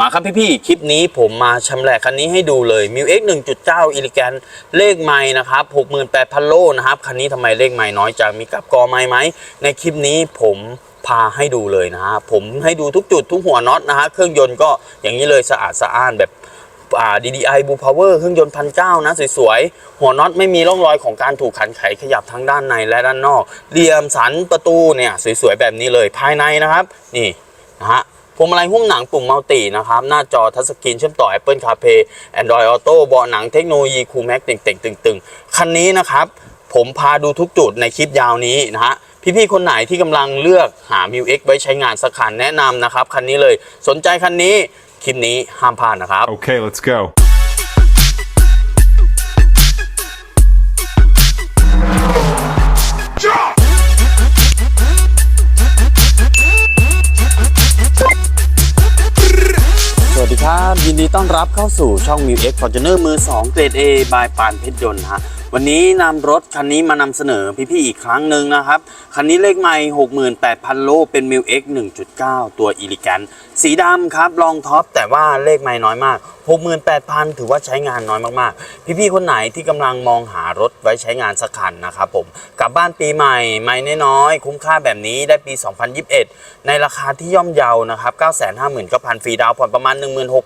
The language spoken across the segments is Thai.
มาครับพี่ๆ คลิปนี้ผมมาชำแหละคันนี้ให้ดูเลย m ิว X 1.9อิลิแกนเลขไม้นะครับ 68,000 โลนะครับ คันนี้ทำไมเลขไม้น้อยจังมีกับกอไม้ไหม ในคลิปนี้ผมพาให้ดูเลยนะฮะผมให้ดูทุกจุดทุกหัวน็อตนะฮะเครื่องยนต์ก็อย่างนี้เลยสะอาดสะอ้านแบบอ่า DDI Blue Power เครื่องยนต์พันเก้านะสวยๆ หัวน็อตไม่มีร่องรอยของการถูกขันไขขยับทั้งด้านในและด้านนอกเหลี่ยมสันประตูเนี่ยสวยๆแบบนี้เลยภายในนะครับ นี่นะฮะ พวงมาลัยหุ้มหนังปุ่มมัลตินะครับ หน้าจอทัชสกรีนเชื่อมต่อ Apple CarPlay Android Auto เบาะหนังเทคโนโลยีคูลแม็กเต่งๆตึงๆ คันนี้นะครับ ผมพาดูทุกจุดในคลิปยาวนี้นะฮะพี่ๆ คนไหนที่กำลังเลือกหา m ิว X ไว้ใช้งานสักคันแนะนำนะครับ คันนี้เลยสนใจคันนี้ คลิปนี้ห้ามพลาดนะครับ Okay, let's go. ส ครับ ยินดีต้อนรับเข้าสู่ช่อง m ิว X Fortuner มือ 2 เกรด A บายปานเพชรยนต์ฮะ วันนี้นำรถคันนี้มานำเสนอพี่ๆอีกครั้งหนึ่งนะครับ คันนี้เลขไม่68,000 โล เป็น m ิว X 1.9 ตัว e l e g a n t สีดำครับรองท็อป แต่ว่าเลขไม่น้อยมาก 68,000 ถือว่าใช้งานน้อยมากๆ พี่ๆ คนไหนที่กำลังมองหารถไว้ใช้งานสักคันนะครับผมกลับบ้านปีใหม่ไม่น้อยๆ คุ้มค่าแบบนี้ได้ปี 2021 ในราคาที่ย่อมเยานะครับ 959,000 ฟรีดาวน์ผ่อนประมาณ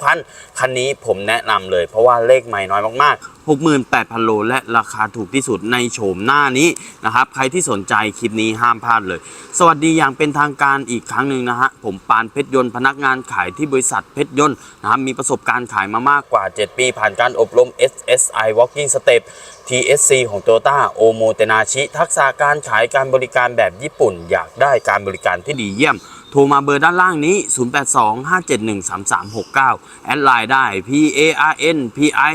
16,000 คันนี้ผมแนะนำเลย เพราะว่าเลขไม่น้อยมากๆ 68,000 โล และราคาถูกที่สุดในโฉมหน้านี้นะครับ ใครที่สนใจคลิปนี้ห้ามพลาดเลย สวัสดีอย่างเป็นทางการอีกครั้งหนึ่งนะฮะ ผมปานเพชรยนต์พนักงานขายที่บริษัทเพชรยนต์นะครับ มีประสบการณ์ขายมามากกว่า 7 ปี ผ่านการอบรม SSI Walking Step TSC ของ Toyota โอโมเตนาชิ ทักษะการขายการบริการแบบญี่ปุ่น อยากได้การบริการที่ดีเยี่ยม โทรมาเบอร์ด้านล่างนี้ 0825713369 แอดไลน์ได้ P A R N P I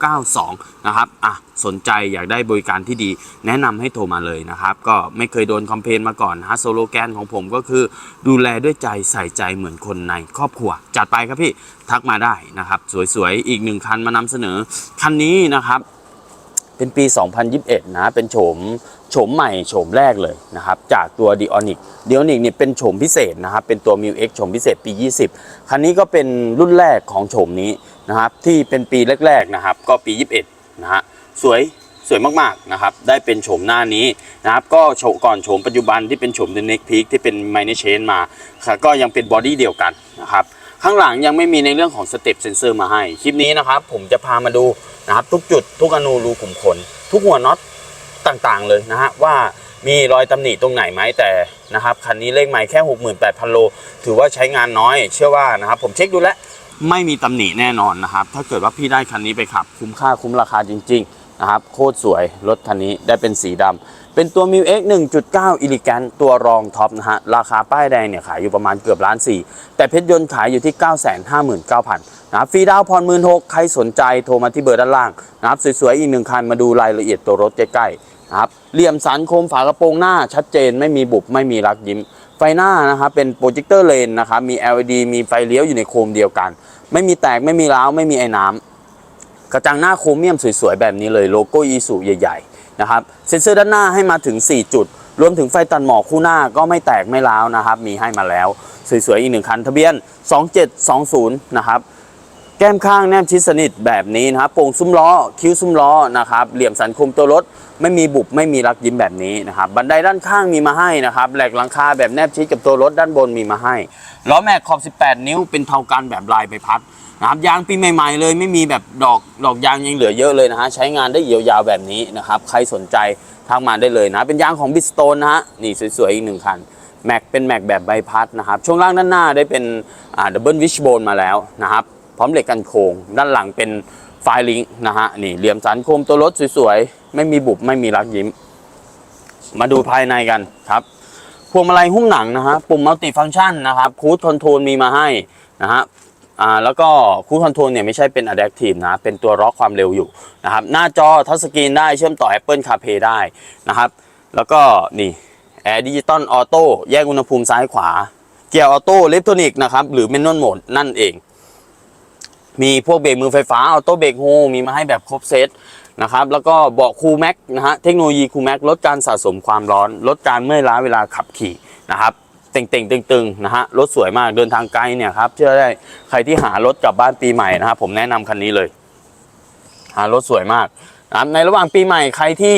1992นะครับอะสนใจอยากได้บริการที่ดี แนะนำให้โทรมาเลยนะครับ ก็ไม่เคยโดนคอมเพนมาก่อนนะฮะโซโลแกนของผมก็คือดูแลด้วยใจใส่ใจเหมือนคนในครอบครัว จัดไปครับพี่ทักมาได้นะครับ สวยๆ อีกหนึ่งคันมานำเสนอ คันนี้นะครับ เป็นปี 2021 นะเป็นโฉมโฉมใหม่โฉมแรกเลยนะครับจากตัว d ิออนิก d ิออนิกเนี่ยเป็นโฉมพิเศษนะครับเป็นตัว m ิว X โฉมพิเศษปี 20 คันนี้ก็เป็นรุ่นแรกของโฉมนี้นะครับที่เป็นปีแรกๆนะครับก็ปี 21 นะฮะสวยสวยมากๆนะครับได้เป็นโฉมหน้านี้นะครับก็โฉมก่อนโฉมปัจจุบันที่เป็นโฉม The Next Peak ที่เป็น m i n o r Chain มาค่ะก็ยังเป็นบอดี้เดียวกันนะครับ ข้างหลังยังไม่มีในเรื่องของสเต็ปเซนเซอร์มาให้ คลิปนี้นะครับ ผมจะพามาดูนะครับ ทุกจุดทุกอนูรูขุมขน ทุกหัวน็อตต่างๆ เลยนะฮะว่ามีรอยตำหนิตรงไหนไหมแต่นะครับคันนี้เลขใหม่แค่ 68,000 โล ถือว่าใช้งานน้อย เชื่อว่านะครับ ผมเช็คดูแล้วไม่มีตำหนิแน่นอนนะครับ ถ้าเกิดว่าพี่ได้คันนี้ไปขับ คุ้มค่าคุ้มราคาจริง ๆ นะครับ โคตรสวยรถคันนี้ได้เป็นสีดำ เป็นตัว m ิว X 1.9อิลิแกนตัวรองท็อปนะฮะ ราคาป้ายแดงเนี่ยขายอยู่ประมาณเกือบล้านสี่แต่เพชรยนต์ขายอยู่ที่ 959,000นะครับฟรีดาวน์ผ่อนหมื่นหกใครสนใจโทรมาที่เบอร์ด้านล่างนะครับสวยๆอีกหนึ่งคันมาดูรายละเอียดตัวรถใกล้ๆนะครับเหลี่ยมสันโคมฝากระโปรงหน้าชัดเจนไม่มีบุบไม่มีรักยิ้ม ไฟหน้านะครับเป็นโปรเจคเตอร์เลนนะครับมี LED มีไฟเลี้ยวอยู่ในโคมเดียวกัน ไม่มีแตกไม่มีร้าวไม่มีไอ้น้ำกระจังหน้าโครเมียมสวยๆแบบนี้เลยโลโก้อีสุใหญ่ๆ นะครับเซ็นเซอร์ด้านหน้าให้มาถึง 4 จุด รวมถึงไฟตัดหมอกคู่หน้าก็ไม่แตกไม่ร้าวนะครับ มีให้มาแล้ว สวยๆ อีกหนึ่งคัน ทะเบียน 2720 นะครับ แก้มข้างแนบชิดสนิทแบบนี้นะครับโป่งซุ้มล้อ คิ้วซุ้มล้อนะครับ เหลี่ยมสันคมตัวรถ ไม่มีบุบไม่มีรักยิ้มแบบนี้นะครับ บันไดด้านข้างมีมาให้นะครับ แหลกหลังคาแบบแนบชิดกับตัวรถด้านบนมีมาให้ ล้อแม็กขอบ 18 นิ้วเป็นเทากันแบบลายใบพัด นะครับยางปีใหม่ๆเลยไม่มีแบบดอกดอกยางยังเหลือเยอะเลยนะฮะใช้งานได้ยาวๆแบบนี้นะครับใครสนใจทักมาได้เลยนะเป็นยางของบิสโตนนะฮะนี่สวยๆอีกหนึ่งคันแม็กเป็นแม็กแบบใบพัดนะครับช่วงล่างด้านหน้าได้เป็นดับเบิลวิชโบนมาแล้วนะครับพร้อมเหล็กกันโครงด้านหลังเป็นไฟลิงนะฮะนี่เหลี่ยมสันโคมตัวรถสวยๆ ไม่มีบุบไม่มีรักยิ้ม มาดูภายในกันครับพวงมาลัยหุ้มหนังนะฮะปุ่มมัลติฟังก์ชันนะครับคูดคอนโทรลมีมาให้นะฮะ อ่าแล้วก็คูคอนโทรลเนี่ยไม่ใช่เป็น Adaptive นะ เป็นตัวล็อกความเร็วอยู่นะครับ หน้าจอทัชสกรีนได้เชื่อมต่อ Apple CarPlay ได้นะครับ แล้วก็นี่แอร์ดิจิตอลออโต้แยกอุณหภูมิซ้ายขวา เกียร์ออโต้เล็กทรอนิกนะครับ หรือเมนนวลโหมดนั่นเอง มีพวกเบรกมือไฟฟ้าออโต้เบรกโฮมีมาให้แบบครบเซตนะครับ แล้วก็เบาะคูลแม็กนะฮะเทคโนโลยีคูลแม็กลดการสะสมความร้อน ลดการเมื่อยล้าเวลาขับขี่นะครับ เต่งๆตึงๆนะฮะรถสวยมากเดินทางไกลเนี่ยครับเชื่อได้ใครที่หารถกลับบ้านปีใหม่นะครับผมแนะนำคันนี้เลย หารถสวยมากนะในระหว่างปีใหม่ใครที่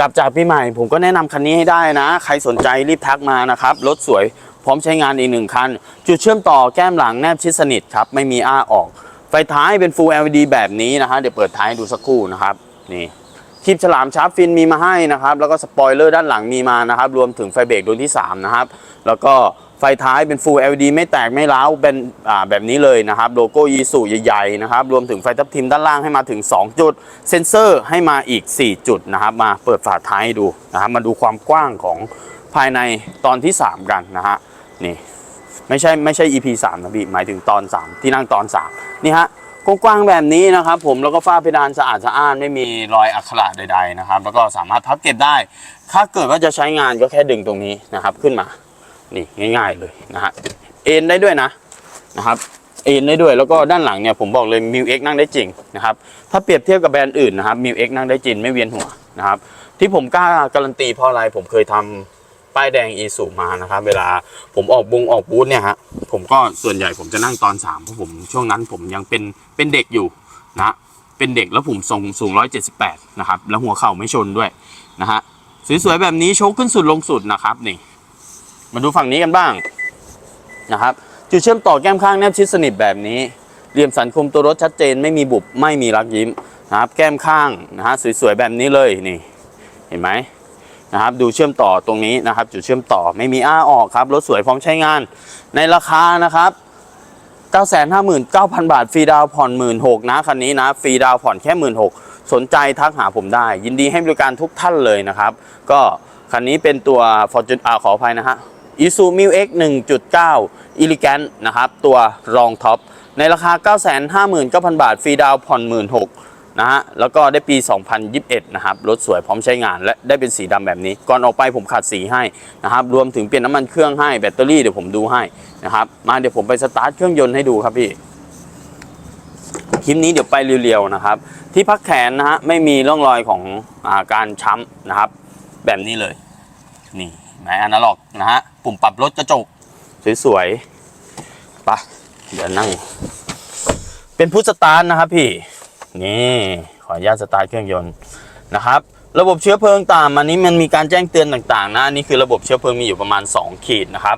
กลับจากปีใหม่ ผมก็แนะนำคันนี้ให้ได้นะ ใครสนใจรีบทักมานะครับรถสวยพร้อมใช้งานอีกหนึ่งคัน จุดเชื่อมต่อแก้มหลังแนบชิดสนิทครับไม่มีอ้าออก ไฟท้ายเป็น Full LED แบบนี้นะฮะเดี๋ยวเปิดท้ายดูสักครู่นะครับนี่ คลิปฉลามชาร์ปฟินมีมาให้นะครับ แล้วก็สปอยเลอร์ด้านหลังมีมานะครับ รวมถึงไฟเบรกดวงที่ 3 นะครับ แล้วก็ไฟท้ายเป็น Full LED ไม่แตกไม่ร้าวเป็นแบบนี้เลยนะครับ โลโก้ยีสูใหญ่ๆนะครับ รวมถึงไฟทับทิมด้านล่างให้มาถึง 2 จุด เซ็นเซอร์ให้มาอีก 4 จุดนะครับ มาเปิดฝาท้ายใหดูนะครับมาดูความกว้างของภายในตอนที่ 3 กันนะฮะนี่ไม่ใช่ไม่ใช่ EP 3นะพี่หมายถึงตอน 3 ที่นั่งตอน 3 นี่ฮะ กว้างๆแบบนี้นะครับ ผมแล้วก็ฝ้าเพดานสะอาดสะอ้านไม่มีรอยอักขระใด ๆนะครับ แล้วก็สามารถพับเก็บได้ ถ้าเกิดว่าจะใช้งานก็แค่ดึงตรงนี้นะครับ ขึ้นมานี่ง่าย ๆเลยนะฮะเอ็นได้ด้วยนะนะครับเอ็นได้ด้วยแล้วก็ด้านหลังเนี่ยผมบอกเลยมิวเอ็กนั่งได้จริงนะครับถ้าเปรียบเทียบกับแบรนด์อื่นนะครับมิวเอ็กนั่งได้จริงไม่เวียนหัวนะครับที่ผมกล้าการันตีเพราะอะไรผมเคยทำ ป้ายแดงอีสูมานะครับ เวลาผมออกบุงออกบูธเนี่ยฮะผมก็ส่วนใหญ่ผมจะนั่งตอนสามเพราะผมช่วงนั้นผมยังเป็นเป็นเด็กอยู่นะเป็นเด็กแล้วผมทรงสูง 178 นะครับ แล้วหัวเข่าไม่ชนด้วยนะฮะสวยๆแบบนี้โชคขึ้นสุดลงสุดนะครับนี่ มาดูฝั่งนี้กันบ้างนะครับจุดเชื่อมต่อแก้มข้างแนบชิดสนิทแบบนี้เหลี่ยมสันคมตัวรถชัดเจนไม่มีบุบไม่มีรักยิ้มนะครับ แก้มข้างนะฮะสวยๆแบบนี้เลยนี่ เห็นไหม นะครับดูเชื่อมต่อตรงนี้นะครับ จุดเชื่อมต่อไม่มีอ้าออกครับรถสวยพร้อมใช้งาน ในราคานะครับ959,000 บาทฟรีดาวผ่อน 16,000นะคันนี้นะฟรีดาวผ่อนแค่ 16,000 สนใจทักหาผมได้ ยินดีให้บริการทุกท่านเลยนะครับ ก็คันนี้เป็นตัว Fortune อ่าขออภัยนะฮะ Isuzu m u X 1.9 Elegant นะครับ ตัวรองท็อปในราคา 959,000 บาทฟรีดาวผ่อน 16,000 นะฮะแล้วก็ได้ปี 2021 นะครับรถสวยพร้อมใช้งานและได้เป็นสีดำแบบนี้ ก่อนออกไปผมขัดสีให้นะครับรวมถึงเปลี่ยนน้ำมันเครื่องให้แบตเตอรี่เดี๋ยวผมดูให้นะครับมาเดี๋ยวผมไปสตาร์ทเครื่องยนต์ให้ดูครับพี่คลิปนี้เดี๋ยวไปเรียวๆนะครับ ที่พักแขนนะฮะไม่มีร่องรอยของอาการช้ำนะครับ แบบนี้เลยนี่ไม้อนาล็อกนะฮะปุ่มปรับรถกระจกสวยๆไปะเดี๋ยวนั่ง เป็นพุทสตาร์ทนะครับพี่ นี่ขออนุญาตสตาร์ทเครื่องยนต์นะครับ ระบบเชื้อเพลิงต่างอันนี้มันมีการแจ้งเตือนต่างๆนะนนี่คือระบบเชื้อเพลิงมีอยู่ประมาณ 2 ขีดนะครับ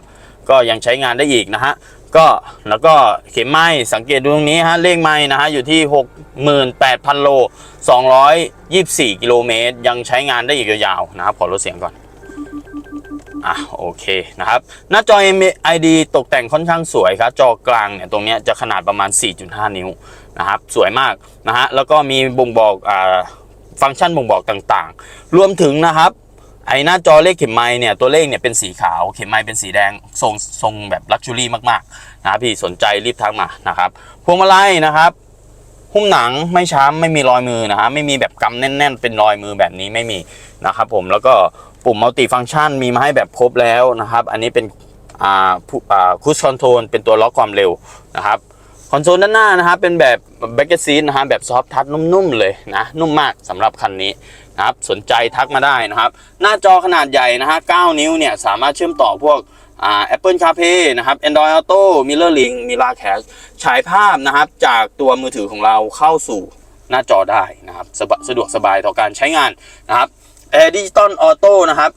ก็ยังใช้งานได้อีกนะฮะก็แล้วก็เข็มไม้สังเกตดูตรงนี้ฮะเลขไม้นะฮะอยู่ที่ 68,000 โล 224 กิโลเมตร ยังใช้งานได้อีกยาวๆนะครับขอลดเสียงก่อนอะโอเคนะครับ หน้าจอ MID ตกแต่งค่อนข้างสวยครับ จอกลางเนี่ย ตรงเนี้ยจะขนาดประมาณ 4.5 นิ้ว นะครับ สวยมากนะฮะแล้วก็มีบ่งบอกอ่าฟังก์ชันบ่งบอกต่างๆ รวมถึงนะครับไอหน้าจอเลขเข็มไม้เนี่ยตัวเลขเนี่ยเป็นสีขาวเข็มไม้เป็นสีแดงทรงทรงแบบลักชัวรี่มากๆนะพี่สนใจรีบทักมานะครับพวงมาลัยนะครับหุ้มหนังไม่ช้ำไม่มีรอยมือนะฮะไม่มีแบบกำแน่น ๆ เป็นรอยมือแบบนี้ไม่มีนะครับผมแล้วก็ปุ่มมัลติฟังก์ชันมีมาให้แบบครบแล้วนะครับ อันนี้เป็นอ่าคูชคอนโทรลเป็นตัวล็อกความเร็วนะครับ คอนโซลด้านหน้านะครับเป็นแบบแบ็กเกอร์ซีนะฮะแบบซอฟทัชนุ่มๆเลยนะนุ่มมากสำหรับคันนี้นะครับสนใจทักมาได้นะครับ หน้าจอขนาดใหญ่นะฮะ9นิ้วเนี่ยสามารถเชื่อมต่อพวกอ่า Apple CarPlay นะครับ Android Auto Mirror Link Mirror Cast ฉายภาพนะครับจากตัวมือถือของเราเข้าสู่หน้าจอได้นะครับสสะดวกสบายต่อการใช้งานนะครับ Air Digital Auto นะครับ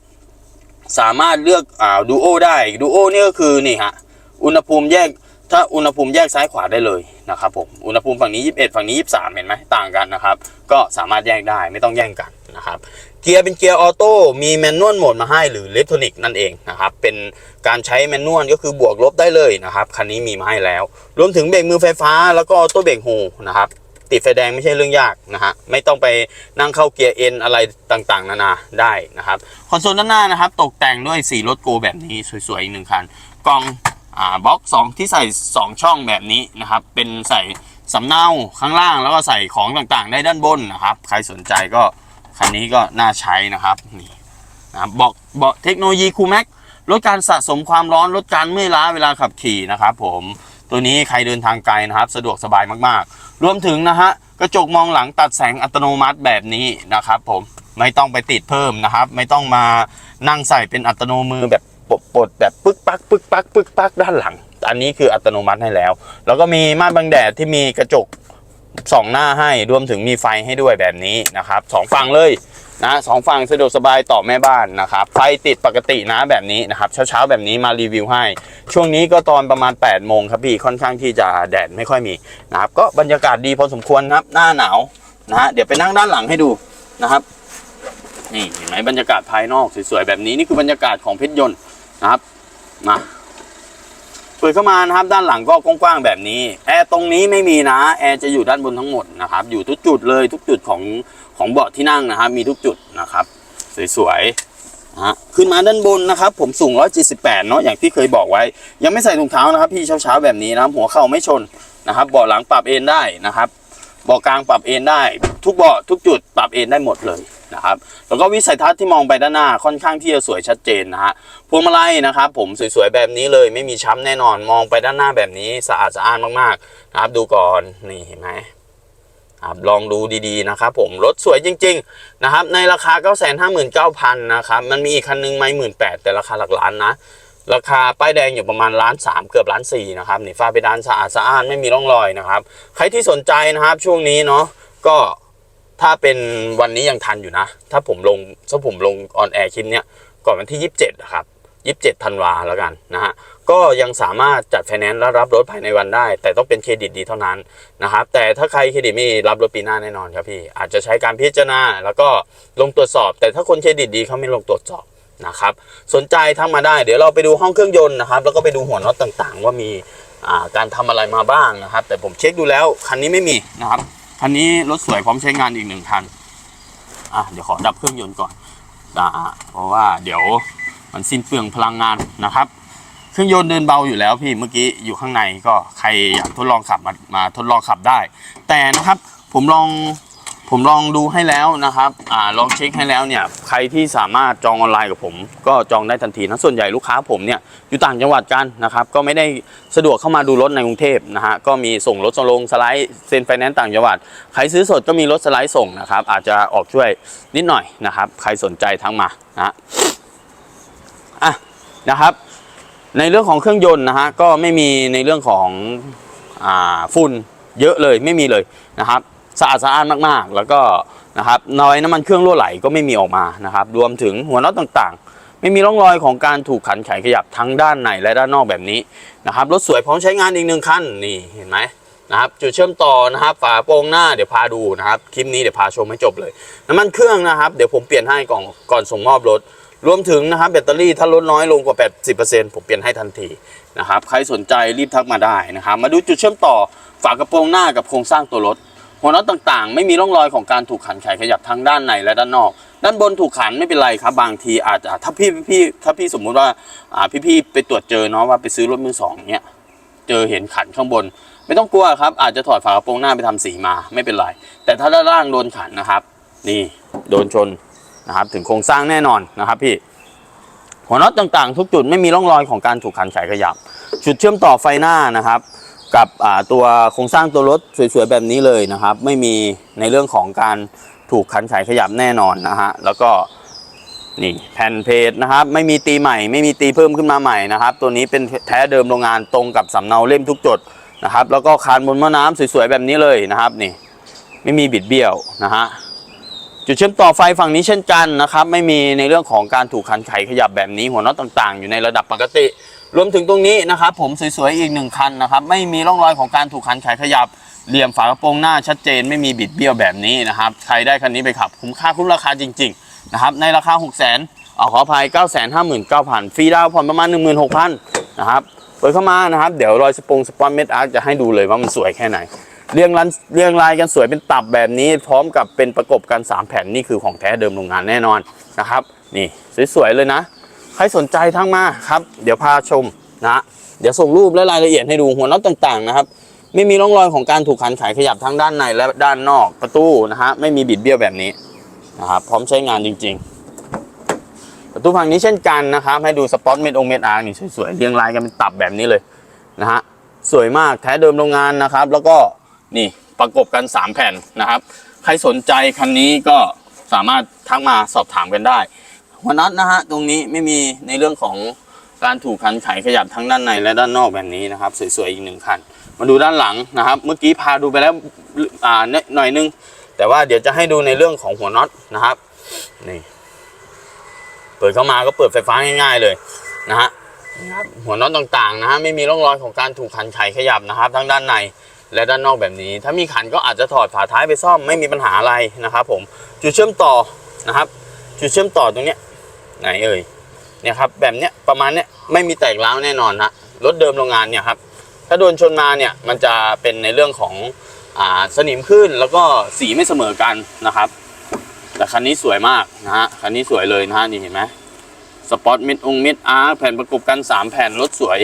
สามารถเลือกอ่าดูโอได้ดูโอนี่ก็คือนี่ฮะอุณหภูมิแยก ถ้าอุณหภูมิแยกซ้ายขวาได้เลยนะครับผมอุณหภูมิฝั่งนี้ 21 ฝั่งนี้ 23 เห็นไหมต่างกันนะครับ ก็สามารถแยกได้ไม่ต้องแย่งกันนะครับเกียร์เป็นเกียร์ออโต้มีแมนนวลโหมดมาให้หรืออิเล็กทรอนิกส์นั่นเองนะครับเป็นการใช้แมนนวลก็คือบวกลบได้เลยนะครับคันนี้มีมาให้แล้ว รวมถึงเบรกมือไฟฟ้าแล้วก็ออโต้เบรกโฮนะครับติดไฟแดงไม่ใช่เรื่องยากนะฮะไม่ต้องไปนั่งเข้าเกียร์เอ็นอะไรต่างๆ นานาได้นะครับคอนโซลด้านหน้านะครับตกแต่งด้วยสีรถโกแบบนี้สวยๆอีกหนึ่งคันกล่อง อ่าบล็อก 2 ที่ใส่ 2 ช่องแบบนี้นะครับ เป็นใส่สำเนาข้างล่างแล้วก็ใส่ของต่างๆ ได้ด้านบนนะครับ ใครสนใจก็คันนี้ก็น่าใช้นะครับนี่นะบเบอกบาะเทคโนโลยีคูแม็กลดการสะสมความร้อนลดการเมื่อยล้าเวลาขับขี่นะครับผมตัวนี้ใครเดินทางไกลนะครับ สะดวกสบายมากๆ รวมถึงนะฮะกระจกมองหลังตัดแสงอัตโนมัติแบบนี้นะครับ ผมไม่ต้องไปติดเพิ่มนะครับ ไม่ต้องมานั่งใส่เป็นอัตโนมือแบบ ปลดปลดแบบปึ๊กปักปึ๊กปักปึ๊กปักด้านหลัง อันนี้คืออัตโนมัติให้แล้ว แล้วก็มีม่านบังแดดที่มีกระจกสองหน้าให้รวมถึงมีไฟให้ด้วยแบบนี้นะครับสองฝั่งเลยนะสองฝั่งสะดวกสบายต่อแม่บ้านนะครับไฟติดปกตินะแบบนี้นะครับเช้าๆแบบนี้มารีวิวให้ ช่วงนี้ก็ตอนประมาณ8ปดโมงครับพี่ค่อนข้างที่จะแดดไม่ค่อยมีนะครับก็บรรยากาศดีพอสมควรครับหน้าหนาวนะฮะเดี๋ยวไปนั่งด้านหลังให้ดูนะครับนี่เห็นไหมบรรยากาศภายนอกสวยๆแบบนี้นี่คือบรรยากาศของเพชรยนต์ นะครับมาเปิดเข้ามานะครับ ด้านหลังก็กว้างๆแบบนี้ แอร์ตรงนี้ไม่มีนะ แอร์จะอยู่ด้านบนทั้งหมดนะครับ อยู่ทุกจุดเลยทุกจุดของของเบาะที่นั่งนะครับ มีทุกจุดนะครับ สวยๆนะฮะขึ้นมาด้านบนนะครับ ผมสูง 178 เนาะอย่างที่เคยบอกไว้ ยังไม่ใส่ถุงเท้านะครับ พี่เช้าๆแบบนี้นะครับหัวเข่าไม่ชนนะครับเบาะหลังปรับเอนได้นะครับ เบาะกลางปรับเอนได้ ทุกเบาะทุกจุดปรับเอนได้หมดเลยนะครับแล้วก็วิสัยทัศน์ที่มองไปด้านหน้าค่อนข้างที่จะสวยชัดเจนนะฮะพวงมาลัยนะครับผมสวยๆแบบนี้เลยไม่มีช้ำแน่นอนมองไปด้านหน้าแบบนี้สะอาดสะอ้านมากๆนะครับดูก่อนนี่เห็นไหมครับลองดูดีๆนะครับผมรถสวยจริง ๆ นะครับ ในราคา 9 5 9 0 0 0 นะครับ มันมีอีกคันนึงไม่หมื่นแแต่ราคาหลักล้านนะ ราคาป้ายแดงอยู่ประมาณล้านสามเกือบล้านสี่นะครับนี่ฝ้าเพดานสะอาดสะอ้านไม่มีร่องรอยนะครับ ใครที่สนใจนะครับช่วงนี้เนาะก็ถ้าเป็นวันนี้ยังทันอยู่นะ ถ้าผมลงถ้าผมลงออนแอร์คลิปเนี้ยก่อนวันที่ 27นะครับ27ธันวาแล้วกันนะฮะก็ยังสามารถจัดไฟแนนซ์และรับรถภายในวันได้ แต่ต้องเป็นเครดิตดีเท่านั้นนะครับแต่ถ้าใครเครดิตไม่ดีรับรถปีหน้าแน่นอนครับพี่อาจจะใช้การพิจารณาแล้วก็ลงตรวจสอบ แต่ถ้าคนเครดิตดีเขาไม่ลงตรวจสอบ นะครับ สนใจทักมาได้ เดี๋ยวเราไปดูห้องเครื่องยนต์นะครับ แล้วก็ไปดูหัวน็อตต่างๆ ว่ามีการทำอะไรมาบ้างนะครับ แต่ผมเช็คดูแล้วคันนี้ไม่มีนะครับคันนี้รถสวยพร้อมใช้งานอีกหนึ่งคันอะเดี๋ยวขอดับเครื่องยนต์ก่อนนะเพราะว่าเดี๋ยวมันสิ้นเปลืองพลังงานนะครับ เครื่องยนต์เดินเบาอยู่แล้วพี่เมื่อกี้อยู่ข้างในก็ใครอยากทดลองขับมามาทดลองขับได้ แต่นะครับผมลอง ผมลองดูให้แล้วนะครับอ่าลองเช็คให้แล้วเนี่ยใครที่สามารถจองออนไลน์กับผม ก็จองได้ทันทีนะส่วนใหญ่ลูกค้าผมเนี่ยอยู่ต่างจังหวัดกันนะครับก็ไม่ได้สะดวกเข้ามาดูรถในกรุงเทพนะฮะก็มีส่งรถส่งลงสไลด์เซ็นไฟแนนซ์ต่างจังหวัดใครซื้อสดก็มีรถสไลด์ส่งนะครับอาจจะออกช่วยนิดหน่อยนะครับใครสนใจทั้งมานะอะนะครับในเรื่องของเครื่องยนต์นะฮะก็ไม่มีในเรื่องของอ่าฝุ่นเยอะเลยไม่มีเลยนะครับ สะอาดสะอ้านมากๆ แล้วก็นะครับน้อยน้ำมันเครื่องรั่วไหลก็ไม่มีออกมานะครับ รวมถึงหัวน็อตต่างๆ ไม่มีร่องรอยของการถูกขันไขขยับทั้งด้านในและด้านนอกแบบนี้นะครับรถสวยพร้อมใช้งานอีกหนึ่งคันนี่เห็นไหมนะครับจุดเชื่อมต่อนะครับฝาโปรงหน้าเดี๋ยวพาดูนะครับคลิปนี้เดี๋ยวพาชมให้จบเลย น้ำมันเครื่องนะครับเดี๋ยวผมเปลี่ยนให้ก่อนก่อนส่งมอบรถรวมถึงนะครับแบตเตอรี่ถ้าลดน้อยลงกว่า 80%ผมเปลี่ยนให้ทันทีนะครับใครสนใจรีบทักมาได้นะครับมาดูจุดเชื่อมต่อฝากระโปรงหน้ากับโครงสร้างตัวรถ หัวน็อตต่างๆ ไม่มีร่องรอยของการถูกขันไขขยับทั้งด้านในและด้านนอก ด้านบนถูกขันไม่เป็นไรครับ บางทีอาจจะถ้าพี่พี่ถ้าพี่สมมุติว่าอ่าพี่ๆไปตรวจเจอเนาะว่าไปซื้อรถมือสองเนี้ยเจอเห็นขันข้างบน ไม่ต้องกลัวครับ อาจจะถอดฝากระโปรงหน้าไปทำสีมาไม่เป็นไร แต่ถ้าด้านล่างโดนขันนะครับ นี่โดนชนนะครับ ถึงโครงสร้างแน่นอนนะครับพี่หัวน็อตต่างๆ ทุกจุดไม่มีร่องรอยของการถูกขันไขขยับ จุดเชื่อมต่อไฟหน้านะครับ กับตัวโครงสร้างตัวรถสวยๆแบบนี้เลยนะครับ ไม่มีในเรื่องของการถูกขันไขขยับแน่นอนนะฮะแล้วก็นี่แผ่นเพจนะครับไม่มีตีใหม่ ไม่มีตีเพิ่มขึ้นมาใหม่นะครับ ตัวนี้เป็นแท้เดิมโรงงานตรงกับสำเนาเล่มทุกจดนะครับ แล้วก็คานบนม้อน้ำสวยๆแบบนี้เลยนะครับนี่ไม่มีบิดเบี้ยวนะฮะ จุดเชื่อมต่อไฟฝั่งนี้เช่นกันนะครับ ไม่มีในเรื่องของการถูกขันไขขยับแบบนี้หัวน็อตต่างๆ อยู่ในระดับปกติ รวมถึงตรงนี้นะครับ ผมสวยๆอีกหนึ่งคันนะครับ ไม่มีร่องรอยของการถูกขันไขขยับเหลี่ยมฝากระโปรงหน้าชัดเจนไม่มีบิดเบี้ยวแบบนี้นะครับ ใครได้คันนี้ไปขับ คุ้มค่าคุ้มราคาจริงๆนะครับในราคา 6 0 0 0 0 0เอาขออภัย 9 5 9 0 0 0 ฟรีดาวผ่อนประมาณ 16,000 นะครับเปิดเข้ามานะครับ เดี๋ยวรอยสปงสปอนเม็ดอาร์จะให้ดูเลยว่ามันสวยแค่ไหน เรียงรันเรียงรายกันสวยเป็นตับแบบนี้ พร้อมกับเป็นประกบกัน 3 แผ่นนี่คือของแท้เดิมโรงงานแน่นอนนะครับ นี่สวยๆเลยนะ ใครสนใจทั้งมาครับ เดี๋ยวพาชมนะเดี๋ยวส่งรูปและรายละเอียดให้ดูหัวน็อตต่างๆนะครับ ไม่มีร่องรอยของการถูกขันไขขยับทั้งด้านในและด้านนอกประตูนะฮะไม่มีบิดเบี้ยวแบบนี้นะครับพร้อมใช้งานจริง ๆ ประตูฝั่งนี้เช่นกันนะครับ ให้ดูสปอตเม็ดองเม็ดอาร์นี่สวยๆเรียงรายกันเป็นตับแบบนี้เลยนะฮะสวยมากแท้เดิมโรงงานนะครับ แล้วก็ นี่ประกบกัน 3 แผ่นนะครับ ใครสนใจคันนี้ก็สามารถทักมาสอบถามกันได้หัวน็อตนะฮะตรงนี้ไม่มีในเรื่องของการถูกคันไขขยับทั้งด้านในและด้านนอกแบบนี้นะครับ สวยๆอีกหนึ่งคัน มาดูด้านหลังนะครับ เมื่อกี้พาดูไปแล้วอ่าหน่อยนึง แต่ว่าเดี๋ยวจะให้ดูในเรื่องของหัวน็อตนะครับนี่เปิดเข้ามาก็เปิดไฟฟ้าง่าย ๆเลยนะฮะหัวน็อตต่างๆนะฮะไม่มีร่องรอยของการถูกขันไขขยับนะครับ ทั้งด้านใน และด้านนอกแบบนี้ ถ้ามีขันก็อาจจะถอดฝาท้ายไปซ่อมไม่มีปัญหาอะไรนะครับผมจุดเชื่อมต่อนะครับ จุดเชื่อมต่อตรงเนี้ยไหนเอ่ยเนี่ยครับแบบเนี้ยประมาณเนี้ยไม่มีแตกร้าวแน่นอนฮะรถเดิมโรงงานเนี่ยครับถ้าโดนชนมาเนี่ยมันจะเป็นในเรื่องของอ่าสนิมขึ้นแล้วก็สีไม่เสมอกันนะครับ แต่คันนี้สวยมากนะฮะคันนี้สวยเลยนะฮะนี่เห็นไหมสปอตเม็ดองเม็ดอาร์แผ่นประกบกัน 3 แผ่นรถสวย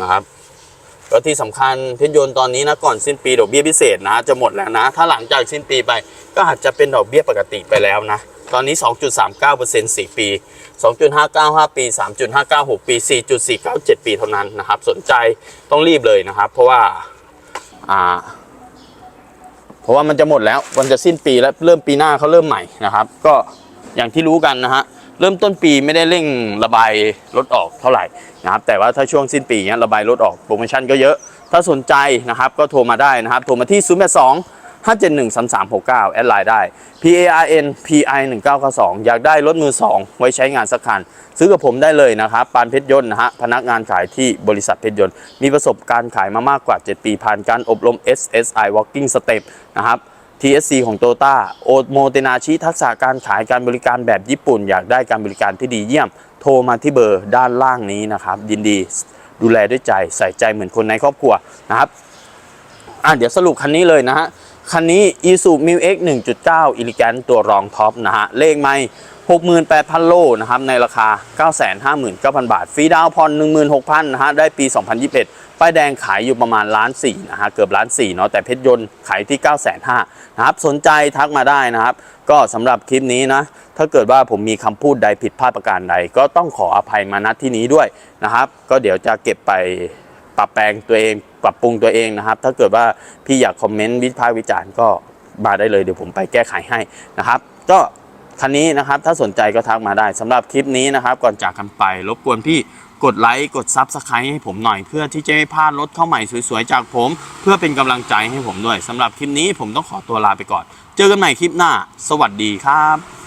นะครับ ก็ที่สำคัญเพชรยนต์ตอนนี้นะก่อนสิ้นปีดอกเบี้ยพิเศษนะจะหมดแล้วนะ ถ้าหลังจากสิ้นปีไปก็อาจจะเป็นดอกเบี้ยปกติไปแล้วนะ ตอนนี้ 2.39% 4 ปี 2.595 ปี 3.596 ปี 4.497 ปีเท่านั้นนะครับ สนใจต้องรีบเลยนะครับ เพราะว่าอ่าเพราะว่ามันจะหมดแล้วมันจะสิ้นปีแล้วเริ่มปีหน้าเขาเริ่มใหม่นะครับ ก็อย่างที่รู้กันนะฮะ เริ่มต้นปีไม่ได้เร่งระบายรถออกเท่าไหร่นะครับแต่ว่าถ้าช่วงสิ้นปีเนี้ยระบายรถออกโปรโมชั่นก็เยอะ ถ้าสนใจนะครับก็โทรมาได้นะครับโทรมาที่ 0 8 2 5 7 1 3 3 6 9 แอดไลน์ได้ P A R N P I 1 9 9 2อยากได้รถมือ 2 ไว้ใช้งานสักคัน ซื้อกับผมได้เลยนะครับปานเพชรยนต์นะฮะพนักงานขายที่บริษัทเพชรยนต์ มีประสบการณ์ขายมามากกว่า 7 ปีผ่านการอบรม SSI Walking Step นะครับ TSC ของ t o ต้าโอโมเตนาชิทักษะการขายการบริการแบบญี่ปุ่น อยากได้การบริการที่ดีเยี่ยม โทรมาที่เบอร์ด้านล่างนี้นะครับ ยินดีดูแลด้วยใจใส่ใจเหมือนคนในครอบครัวนะครับอะเดี๋ยวสรุปคันนี้เลยนะฮะ คันนี้ i s u m i x 1.9 e l e g a n t ตัวรองท็อปนะฮะ เลขไม่68,000 โลนะครับ ในราคา 959,000 บาท ฟรีดาวน์ผ่อน16,000 นะฮะ ได้ปี 2021 ป้ายแดงขายอยู่ประมาณล้านสี่นะฮะเกือบล้านสี่เนาะแต่เพชรยนต์ขายที่905,000นห้านะครับสนใจทักมาได้นะครับ ก็สำหรับคลิปนี้นะถ้าเกิดว่าผมมีคำพูดใดผิดพลาดประการใด ก็ต้องขออภัยมาณที่นี้ด้วยนะครับ ก็เดี๋ยวจะเก็บไปปรับแปลงตัวเอง ปรับปรุงตัวเองนะครับ ถ้าเกิดว่าพี่อยากคอมเมนต์วิพากษ์วิจารณ์ก็มาได้เลยเดี๋ยวผมไปแก้ไขให้นะครับ ก็คันนี้นะครับถ้าสนใจก็ทักมาได้สำหรับคลิปนี้นะครับ ก่อนจากกันไปรบกวนพี่ กดไลค์กดซับสไครต์ให้ผมหน่อยเพื่อที่จะไม่พลาดรถเข้าใหม่สวยๆจากผม เพื่อเป็นกำลังใจให้ผมด้วยสำหรับคลิปนี้ผมต้องขอตัวลาไปก่อน เจอกันใหม่คลิปหน้า สวัสดีครับ